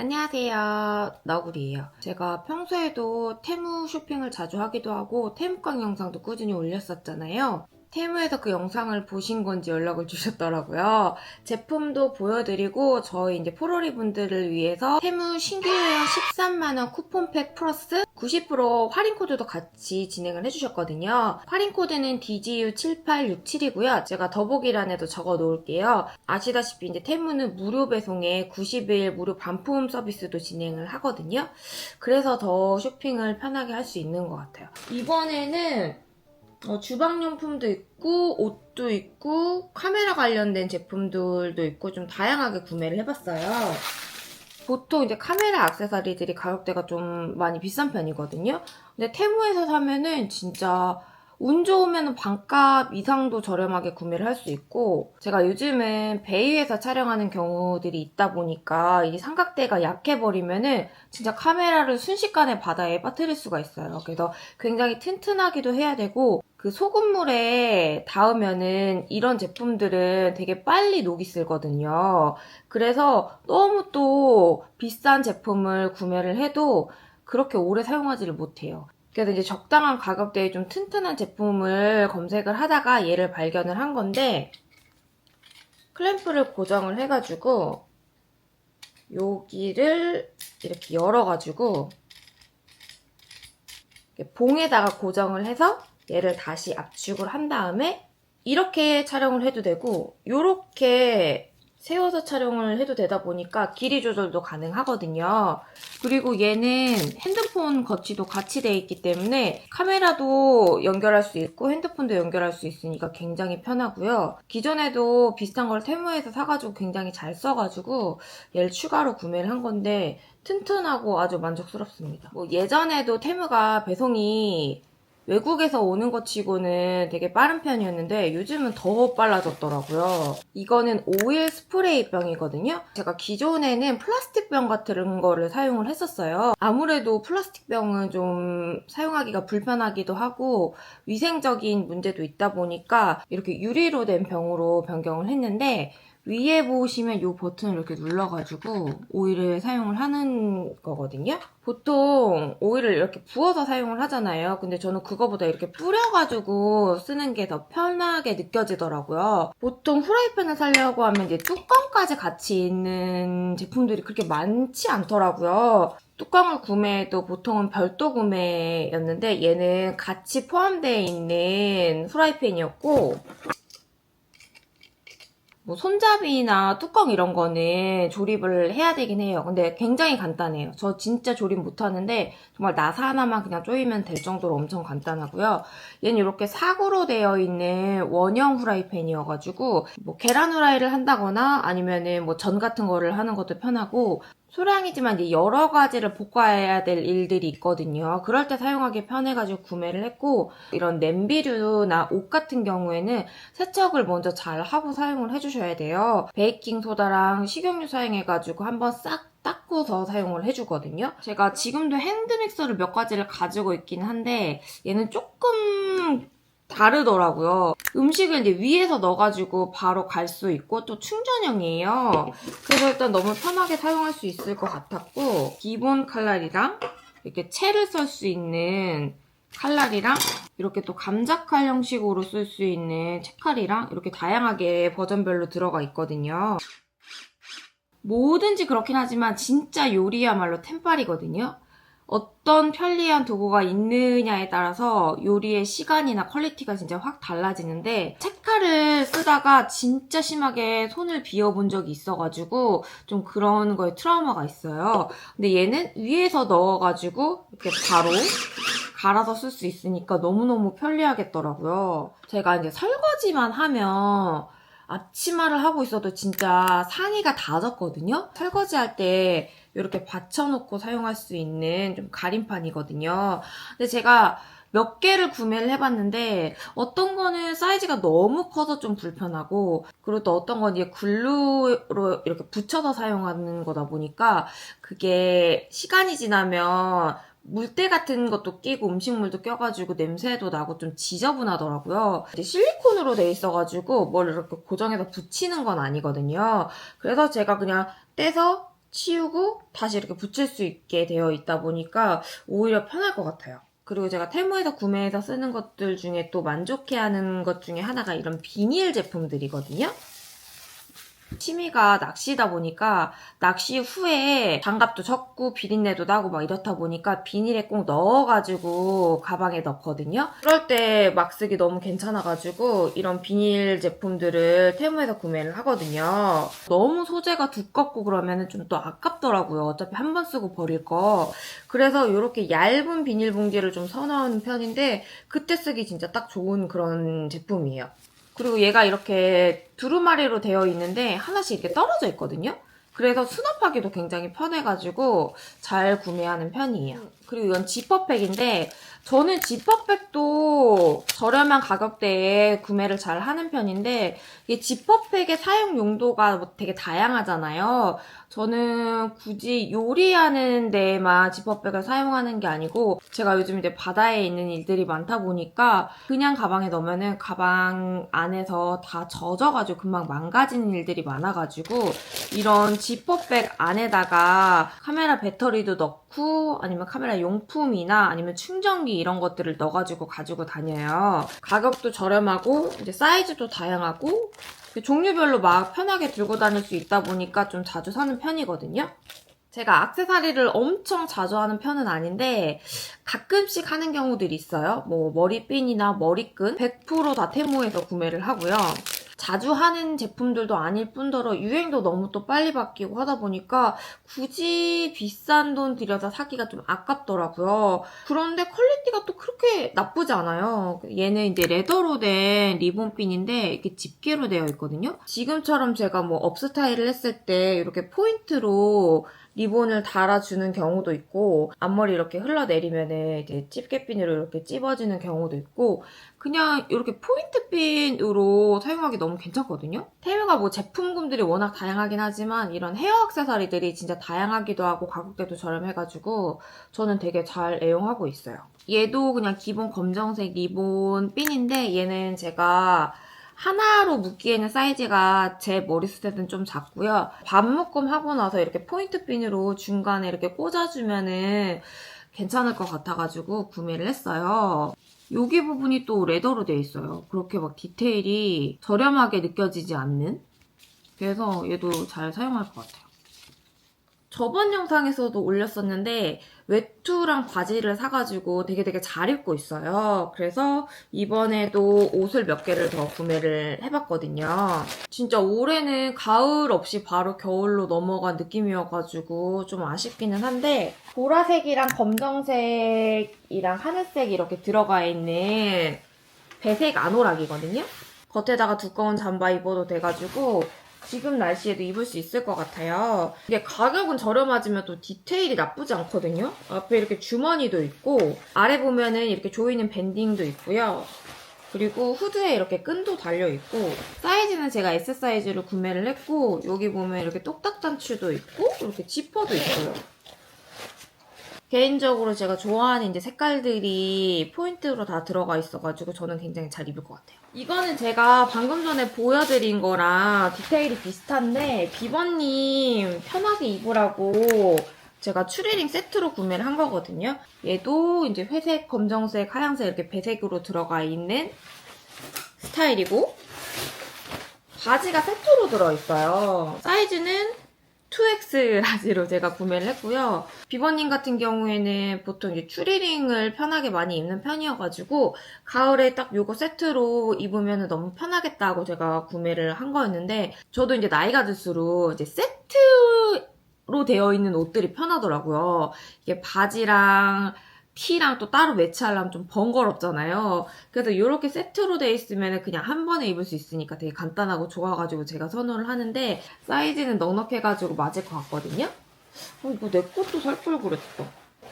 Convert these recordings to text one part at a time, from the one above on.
안녕하세요. 너구리예요. 제가 평소에도 테무 쇼핑을 자주 하기도 하고 테무깡 영상도 꾸준히 올렸었잖아요. 테무에서 그 영상을 보신 건지 연락을 주셨더라고요. 제품도 보여드리고 저희 이제 포로리 분들을 위해서 테무 신규 회원 13만원 쿠폰팩 플러스 90% 할인 코드도 같이 진행을 해주셨거든요. 할인 코드는 DGU7867이고요. 제가 더보기란에도 적어 놓을게요. 아시다시피 이제 테무는 무료 배송에 90일 무료 반품 서비스도 진행을 하거든요. 그래서 더 쇼핑을 편하게 할 수 있는 것 같아요. 이번에는 어, 주방용품도 있고 옷도 있고 카메라 관련된 제품들도 있고 좀 다양하게 구매를 해봤어요. 보통 이제 카메라 액세서리들이 가격대가 좀 많이 비싼 편이거든요. 근데 테무에서 사면은 진짜 운 좋으면 반값 이상도 저렴하게 구매를 할 수 있고 제가 요즘은 베이에서 촬영하는 경우들이 있다 보니까 이 삼각대가 약해버리면은 진짜 카메라를 순식간에 바다에 빠뜨릴 수가 있어요. 그래서 굉장히 튼튼하기도 해야 되고 그 소금물에 닿으면은 이런 제품들은 되게 빨리 녹이 슬거든요. 그래서 너무 또 비싼 제품을 구매를 해도 그렇게 오래 사용하지를 못해요. 그래서 이제 적당한 가격대에 좀 튼튼한 제품을 검색을 하다가 얘를 발견을 한 건데 클램프를 고정을 해가지고 여기를 이렇게 열어가지고 봉에다가 고정을 해서 얘를 다시 압축을 한 다음에 이렇게 촬영을 해도 되고 이렇게 세워서 촬영을 해도 되다 보니까 길이 조절도 가능하거든요. 그리고 얘는 핸드폰 거치도 같이 돼 있기 때문에 카메라도 연결할 수 있고 핸드폰도 연결할 수 있으니까 굉장히 편하고요. 기존에도 비슷한 걸 테무에서 사가지고 굉장히 잘 써가지고 얘를 추가로 구매를 한 건데 튼튼하고 아주 만족스럽습니다. 뭐 예전에도 테무가 배송이 외국에서 오는 것 치고는 되게 빠른 편이었는데 요즘은 더 빨라졌더라고요. 이거는 오일 스프레이 병이거든요. 제가 기존에는 플라스틱 병 같은 거를 사용을 했었어요. 아무래도 플라스틱 병은 좀 사용하기가 불편하기도 하고 위생적인 문제도 있다 보니까 이렇게 유리로 된 병으로 변경을 했는데 위에 보시면 이 버튼을 이렇게 눌러가지고 오일을 사용을 하는 거거든요. 보통 오일을 이렇게 부어서 사용을 하잖아요. 근데 저는 그거보다 이렇게 뿌려가지고 쓰는 게 더 편하게 느껴지더라고요. 보통 후라이팬을 사려고 하면 이제 뚜껑까지 같이 있는 제품들이 그렇게 많지 않더라고요. 뚜껑을 구매해도 보통은 별도 구매였는데 얘는 같이 포함되어 있는 후라이팬이었고 뭐 손잡이나 뚜껑 이런 거는 조립을 해야 되긴 해요. 근데 굉장히 간단해요. 저 진짜 조립 못하는데 정말 나사 하나만 그냥 조이면 될 정도로 엄청 간단하고요. 얘는 이렇게 사구로 되어 있는 원형 후라이팬이어가지고 뭐 계란 후라이를 한다거나 아니면은 뭐 전 같은 거를 하는 것도 편하고 소량이지만 이제 여러 가지를 볶아야 될 일들이 있거든요. 그럴 때 사용하기 편해가지고 구매를 했고 이런 냄비류나 옷 같은 경우에는 세척을 먼저 잘 하고 사용을 해주셔야 돼요. 베이킹 소다랑 식용유 사용해가지고 한번 싹 닦고서 사용을 해주거든요. 제가 지금도 핸드믹서를 몇 가지를 가지고 있긴 한데 얘는 조금 다르더라고요. 음식을 이제 위에서 넣어가지고 바로 갈 수 있고 또 충전형이에요. 그래서 일단 너무 편하게 사용할 수 있을 것 같았고 기본 칼날이랑 이렇게 채를 썰 수 있는 칼날이랑 이렇게 또 감자칼 형식으로 쓸 수 있는 채칼이랑 이렇게 다양하게 버전별로 들어가 있거든요. 뭐든지 그렇긴 하지만 진짜 요리야말로 템빨이거든요. 어떤 편리한 도구가 있느냐에 따라서 요리의 시간이나 퀄리티가 진짜 확 달라지는데 책칼을 쓰다가 진짜 심하게 손을 비워본 적이 있어가지고 좀 그런 거에 트라우마가 있어요. 근데 얘는 위에서 넣어가지고 이렇게 바로 갈아서 쓸 수 있으니까 너무너무 편리하겠더라고요. 제가 이제 설거지만 하면 앞치마를 하고 있어도 진짜 상의가 다 젖거든요. 설거지할 때 이렇게 받쳐놓고 사용할 수 있는 좀 가림판이거든요. 근데 제가 몇 개를 구매를 해봤는데 어떤 거는 사이즈가 너무 커서 좀 불편하고 그리고 또 어떤 건 이제 글루로 이렇게 붙여서 사용하는 거다 보니까 그게 시간이 지나면 물때 같은 것도 끼고 음식물도 껴가지고 냄새도 나고 좀 지저분하더라고요. 실리콘으로 돼 있어가지고 뭘 이렇게 고정해서 붙이는 건 아니거든요. 그래서 제가 그냥 떼서 치우고 다시 이렇게 붙일 수 있게 되어 있다 보니까 오히려 편할 것 같아요. 그리고 제가 테무에서 구매해서 쓰는 것들 중에 또 만족해하는 것 중에 하나가 이런 비닐 제품들이거든요. 취미가 낚시다 보니까 낚시 후에 장갑도 젖고 비린내도 나고 막 이렇다 보니까 비닐에 꼭 넣어가지고 가방에 넣거든요. 그럴 때 막 쓰기 너무 괜찮아가지고 이런 비닐 제품들을 테무에서 구매를 하거든요. 너무 소재가 두껍고 그러면 좀 또 아깝더라고요. 어차피 한 번 쓰고 버릴 거. 그래서 이렇게 얇은 비닐 봉지를 좀 선호하는 편인데 그때 쓰기 진짜 딱 좋은 그런 제품이에요. 그리고 얘가 이렇게 두루마리로 되어 있는데 하나씩 이렇게 떨어져 있거든요. 그래서 수납하기도 굉장히 편해가지고 잘 구매하는 편이에요. 그리고 이건 지퍼백인데 저는 지퍼백도 저렴한 가격대에 구매를 잘 하는 편인데 이게 지퍼백의 사용 용도가 뭐 되게 다양하잖아요. 저는 굳이 요리하는 데에만 지퍼백을 사용하는 게 아니고 제가 요즘 이제 바다에 있는 일들이 많다 보니까 그냥 가방에 넣으면은 가방 안에서 다 젖어가지고 금방 망가지는 일들이 많아가지고 이런 지퍼백 안에다가 카메라 배터리도 넣고 아니면 카메라 용품이나 아니면 충전기 이런 것들을 넣어가지고 가지고 다녀요. 가격도 저렴하고 이제 사이즈도 다양하고 종류별로 막 편하게 들고 다닐 수 있다 보니까 좀 자주 사는 편이거든요. 제가 악세사리를 엄청 자주 하는 편은 아닌데 가끔씩 하는 경우들이 있어요. 뭐 머리핀이나 머리끈 100%다 테무에서 구매를 하고요. 자주 하는 제품들도 아닐 뿐더러 유행도 너무 또 빨리 바뀌고 하다 보니까 굳이 비싼 돈 들여서 사기가 좀 아깝더라고요. 그런데 퀄리티가 또 그렇게 나쁘지 않아요. 얘는 이제 레더로 된 리본핀인데 이렇게 집게로 되어 있거든요. 지금처럼 제가 뭐 업 스타일을 했을 때 이렇게 포인트로 리본을 달아주는 경우도 있고 앞머리 이렇게 흘러내리면은 이제 집게핀으로 이렇게 찝어지는 경우도 있고 그냥 이렇게 포인트핀으로 사용하기 너무 괜찮거든요. 테뮤가 뭐 제품군들이 워낙 다양하긴 하지만 이런 헤어 액세서리들이 진짜 다양하기도 하고 가격대도 저렴해가지고 저는 되게 잘 애용하고 있어요. 얘도 그냥 기본 검정색 리본 핀인데 얘는 제가 하나로 묶기에는 사이즈가 제 머리숱에는 좀 작고요. 반 묶음 하고 나서 이렇게 포인트 핀으로 중간에 이렇게 꽂아주면은 괜찮을 것 같아가지고 구매를 했어요. 여기 부분이 또 레더로 되어 있어요. 그렇게 막 디테일이 저렴하게 느껴지지 않는. 그래서 얘도 잘 사용할 것 같아요. 저번 영상에서도 올렸었는데 외투랑 바지를 사가지고 되게 되게 잘 입고 있어요. 그래서 이번에도 옷을 몇 개를 더 구매를 해봤거든요. 진짜 올해는 가을 없이 바로 겨울로 넘어간 느낌이어가지고 좀 아쉽기는 한데 보라색이랑 검정색이랑 하늘색 이렇게 들어가 있는 배색 아노락이거든요. 겉에다가 두꺼운 잠바 입어도 돼가지고 지금 날씨에도 입을 수 있을 것 같아요. 이게 가격은 저렴하지만 또 디테일이 나쁘지 않거든요. 앞에 이렇게 주머니도 있고 아래 보면은 이렇게 조이는 밴딩도 있고요. 그리고 후드에 이렇게 끈도 달려있고 사이즈는 제가 S 사이즈로 구매를 했고 여기 보면 이렇게 똑딱 단추도 있고 이렇게 지퍼도 있고요. 개인적으로 제가 좋아하는 이제 색깔들이 포인트로 다 들어가 있어가지고 저는 굉장히 잘 입을 것 같아요. 이거는 제가 방금 전에 보여드린 거랑 디테일이 비슷한데 비번님 편하게 입으라고 제가 추리링 세트로 구매를 한 거거든요. 얘도 이제 회색, 검정색, 하얀색 이렇게 배색으로 들어가 있는 스타일이고 바지가 세트로 들어있어요. 사이즈는 2X 라지로 제가 구매를 했고요. 비버님 같은 경우에는 보통 이제 추리링을 편하게 많이 입는 편이어가지고 가을에 딱 요거 세트로 입으면 너무 편하겠다고 제가 구매를 한 거였는데 저도 이제 나이가 들수록 이제 세트 로 되어 있는 옷들이 편하더라고요. 이게 바지랑 티랑 또 따로 매치하려면 좀 번거롭잖아요. 그래서 이렇게 세트로 돼 있으면 그냥 한 번에 입을 수 있으니까 되게 간단하고 좋아가지고 제가 선호를 하는데 사이즈는 넉넉해가지고 맞을 것 같거든요. 어, 이거 내 것도 살 걸 그랬다.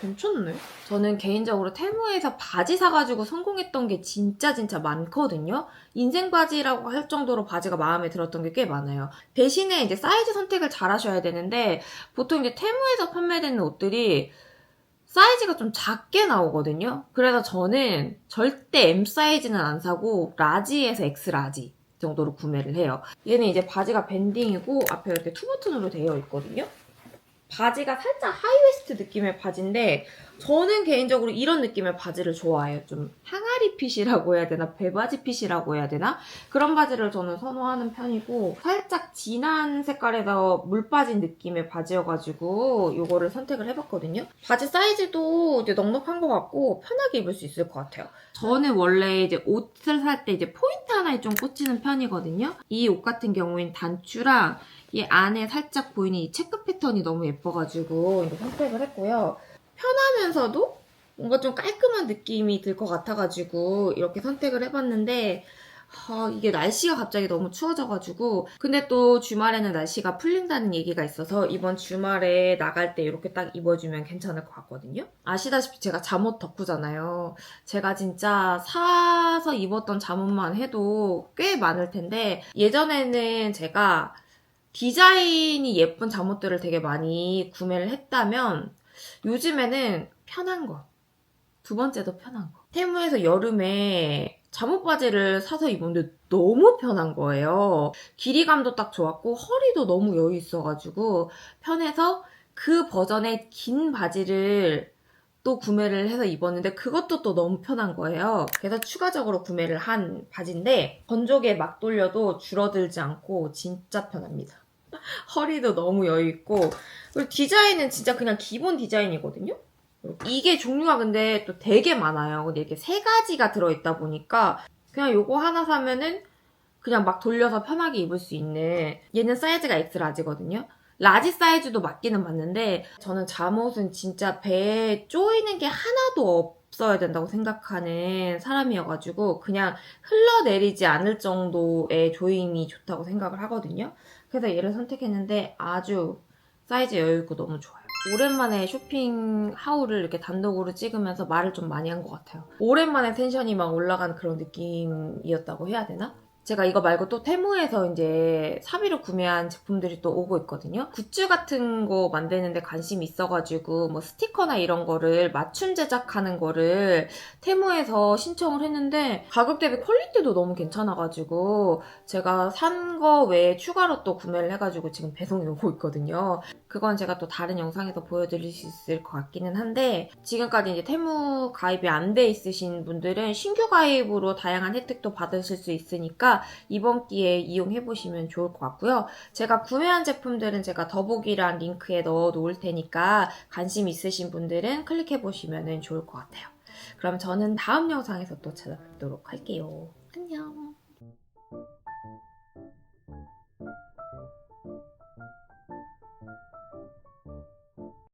괜찮네. 저는 개인적으로 테무에서 바지 사가지고 성공했던 게 진짜 진짜 많거든요. 인생 바지라고 할 정도로 바지가 마음에 들었던 게 꽤 많아요. 대신에 이제 사이즈 선택을 잘 하셔야 되는데 보통 이제 테무에서 판매되는 옷들이 사이즈가 좀 작게 나오거든요. 그래서 저는 절대 M 사이즈는 안 사고 라지에서 X 라지 정도로 구매를 해요. 얘는 이제 바지가 밴딩이고 앞에 이렇게 투 버튼으로 되어 있거든요. 바지가 살짝 하이웨스트 느낌의 바지인데 저는 개인적으로 이런 느낌의 바지를 좋아해요. 좀 항아리 핏이라고 해야 되나 배바지 핏이라고 해야 되나 그런 바지를 저는 선호하는 편이고 살짝 진한 색깔에서 물 빠진 느낌의 바지여가지고 이거를 선택을 해봤거든요. 바지 사이즈도 이제 넉넉한 것 같고 편하게 입을 수 있을 것 같아요. 저는 원래 이제 옷을 살 때 이제 포인트 하나에 좀 꽂히는 편이거든요. 이 옷 같은 경우엔 단추랑 이 안에 살짝 보이는 이 체크 패턴이 너무 예뻐가지고 이거 선택을 했고요. 편하면서도 뭔가 좀 깔끔한 느낌이 들 것 같아가지고 이렇게 선택을 해봤는데 아, 이게 날씨가 갑자기 너무 추워져가지고 근데 또 주말에는 날씨가 풀린다는 얘기가 있어서 이번 주말에 나갈 때 이렇게 딱 입어주면 괜찮을 것 같거든요. 아시다시피 제가 잠옷 덕후잖아요. 제가 진짜 사서 입었던 잠옷만 해도 꽤 많을 텐데 예전에는 제가 디자인이 예쁜 잠옷들을 되게 많이 구매를 했다면 요즘에는 편한 거. 두 번째도 편한 거. 테무에서 여름에 잠옷 바지를 사서 입었는데 너무 편한 거예요. 길이감도 딱 좋았고 허리도 너무 여유 있어가지고 편해서 그 버전의 긴 바지를 또 구매를 해서 입었는데 그것도 또 너무 편한 거예요. 그래서 추가적으로 구매를 한 바지인데 건조기에 막 돌려도 줄어들지 않고 진짜 편합니다. 허리도 너무 여유 있고 그리고 디자인은 진짜 그냥 기본 디자인이거든요. 이게 종류가 근데 또 되게 많아요. 근데 이렇게 세 가지가 들어있다 보니까 그냥 요거 하나 사면은 그냥 막 돌려서 편하게 입을 수 있는 얘는 사이즈가 엑스라지거든요. 라지 사이즈도 맞기는 맞는데 저는 잠옷은 진짜 배에 쪼이는 게 하나도 없어야 된다고 생각하는 사람이어가지고 그냥 흘러내리지 않을 정도의 조임이 좋다고 생각을 하거든요. 그래서 얘를 선택했는데 아주 사이즈 여유있고 너무 좋아요. 오랜만에 쇼핑 하울을 이렇게 단독으로 찍으면서 말을 좀 많이 한 것 같아요. 오랜만에 텐션이 막 올라간 그런 느낌이었다고 해야 되나? 제가 이거 말고 또 테무에서 이제 사비로 구매한 제품들이 또 오고 있거든요. 굿즈 같은 거 만드는데 관심이 있어가지고 뭐 스티커나 이런 거를 맞춤 제작하는 거를 테무에서 신청을 했는데 가격 대비 퀄리티도 너무 괜찮아가지고 제가 산 거 외에 추가로 또 구매를 해가지고 지금 배송이 오고 있거든요. 그건 제가 또 다른 영상에서 보여드릴 수 있을 것 같기는 한데 지금까지 이제 테무 가입이 안 돼 있으신 분들은 신규 가입으로 다양한 혜택도 받으실 수 있으 이번 기회에 이용해 보시면 좋을 것 같고요. 제가 구매한 제품들은 제가 더보기란 링크에 넣어 놓을 테니까 관심 있으신 분들은 클릭해 보시면 좋을 것 같아요. 그럼 저는 다음 영상에서 또 찾아뵙도록 할게요. 안녕.